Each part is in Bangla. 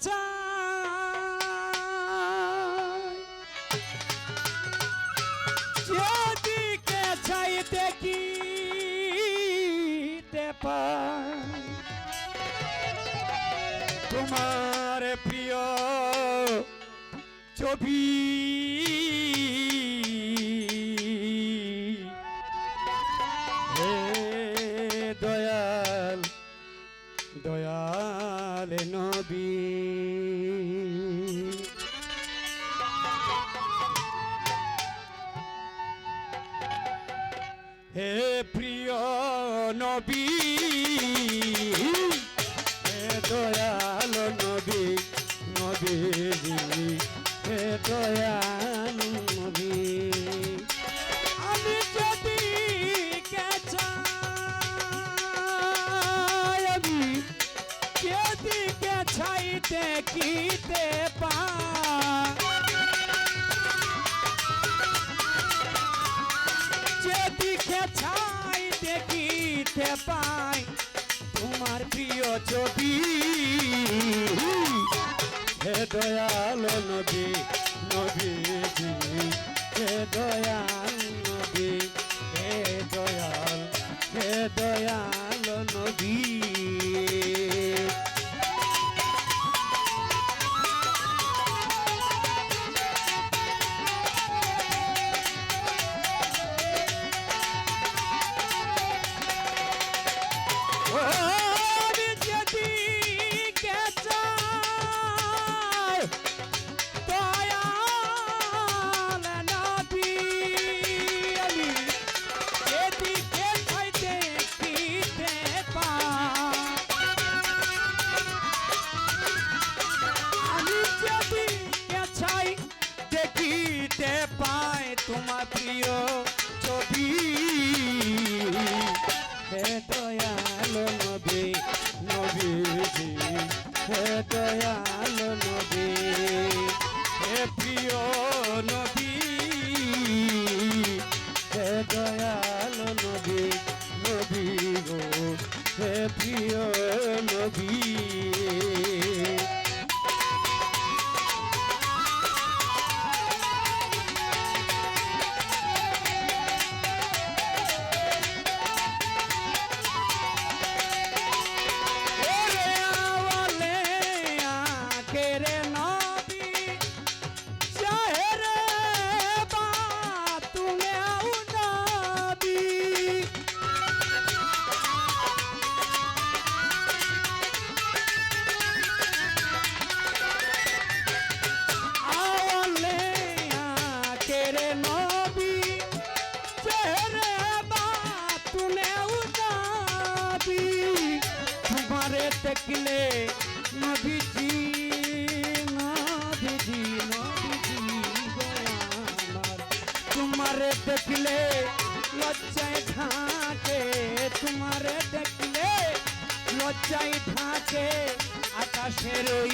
চাই। যেদিকে চাই দেখিতে পাই তোমার প্রিয় ছবি। হে দয়াল দয়াল। নবী দেখিতে পাই যেদিকে ছাই দেখিতে পাই, তোমার প্রিয় ছবি। হে দয়াল নবী নবী হে দয়াল নবী, হে দয়াল হে দয়াল নবী। দেখলে নবীজি নবীজি নবীজি তোমারে দেখলে লজ্জায় থাকে তোমারে দেখলে লজ্জায় থাকে আকাশের ওই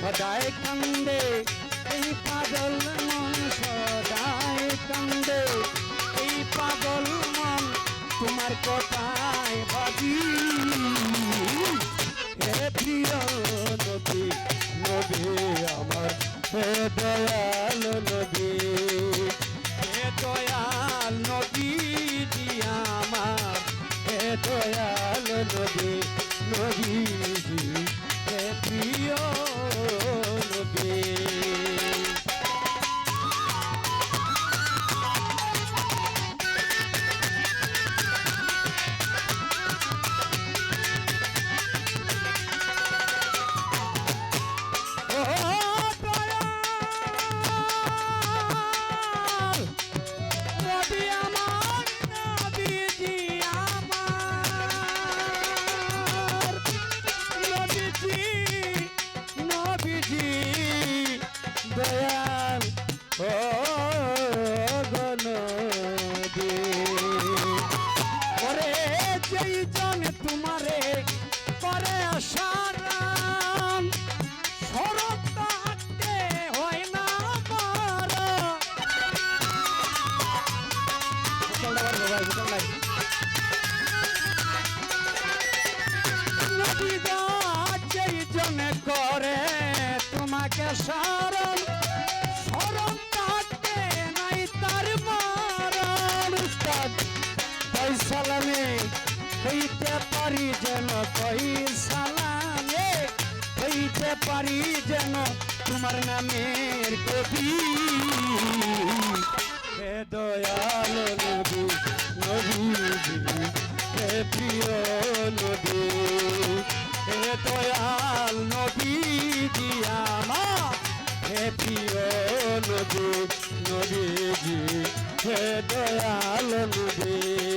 সদায় কান্দে, এই পাগল মন সদায় কান্দে। এই পাগল মন তোমার কথায় ভাবি হে প্রিয় তোমাকে সারণ থাকতে নাই তার মারণ। উস্তাদ হইতে পারি যেন কই হইতে পারি যেন তোমার নামের কবি। হে দয়াল নবী, নবীজি, হে প্রিয় নবী, হে দয়াল নবী দিয়ামা হে প্রিয় নদী নবীজি হে দয়াল নবী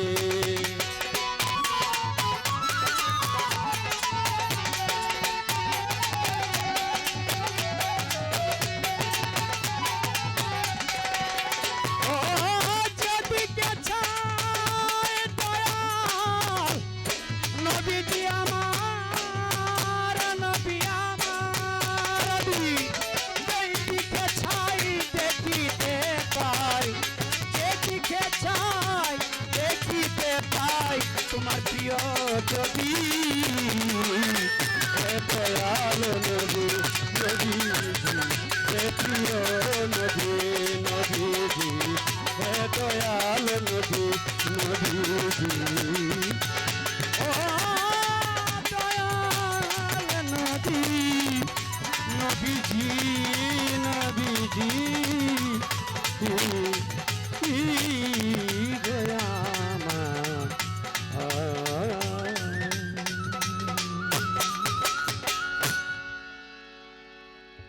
নবীজি।